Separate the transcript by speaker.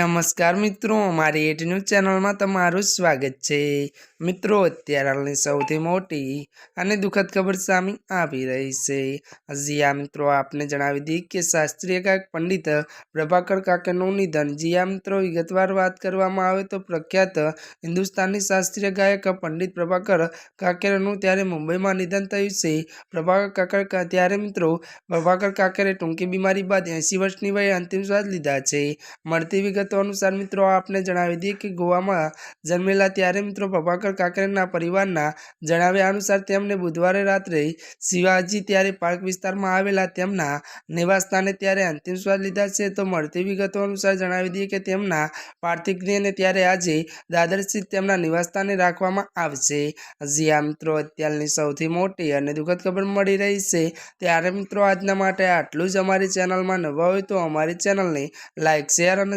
Speaker 1: નમસ્કાર મિત્રો, મારી એટ ન્યૂઝ ચેનલમાં તમારું સ્વાગત છે. મિત્રો, અત્યારે સૌથી મોટી અને દુઃખદ ખબર સામે આવી રહી છે. જીયા મિત્રો, આપને જણાવી દઈએ કે શાસ્ત્રીય ગાયક પંડિત પ્રભાકર કાકાનું નિધન. જીયા મિત્રો, વિગતવાર વાત કરવામાં આવે તો પ્રખ્યાત હિન્દુસ્તાની શાસ્ત્રીય ગાયક પંડિત પ્રભાકર કાકેરનું ત્યારે મુંબઈમાં નિધન થયું છે. પ્રભાકર કાકર ત્યારે મિત્રો, પ્રભાકર કાકરે ટૂંકી બીમારી બાદ એંસી વર્ષની વયે અંતિમ સ્વાદ લીધા છે. મળતી વિગતો અનુસાર મિત્રો આપને જણાવી દઈએ કે ગોવામાં જન્મેલા ત્યારે મિત્રો પ્રભાકર કાકરેના પરિવારના જણાવ્યા અનુસાર તેમને બુધવારે રાત્રે શિવાજી ત્યારે પાર્ક વિસ્તારમાં આવેલા તેમના નિવાસસ્થાને ત્યારે અંતિમ શ્વાસ લીધા છે. તો મળતી વિગતો અનુસાર જણાવી દઈએ કે તેમના પાર્થિવ દેહને ત્યારે આજે દાદર સ્થિત તેમના નિવાસસ્થાને રાખવામાં આવશે. હજી આ મિત્રો, અત્યારની સૌથી મોટી અને દુઃખદ ખબર મળી રહી છે. ત્યારે મિત્રો આજના માટે આટલું જ. અમારી ચેનલમાં નવા હોય તો અમારી ચેનલને લાઇક શેર અને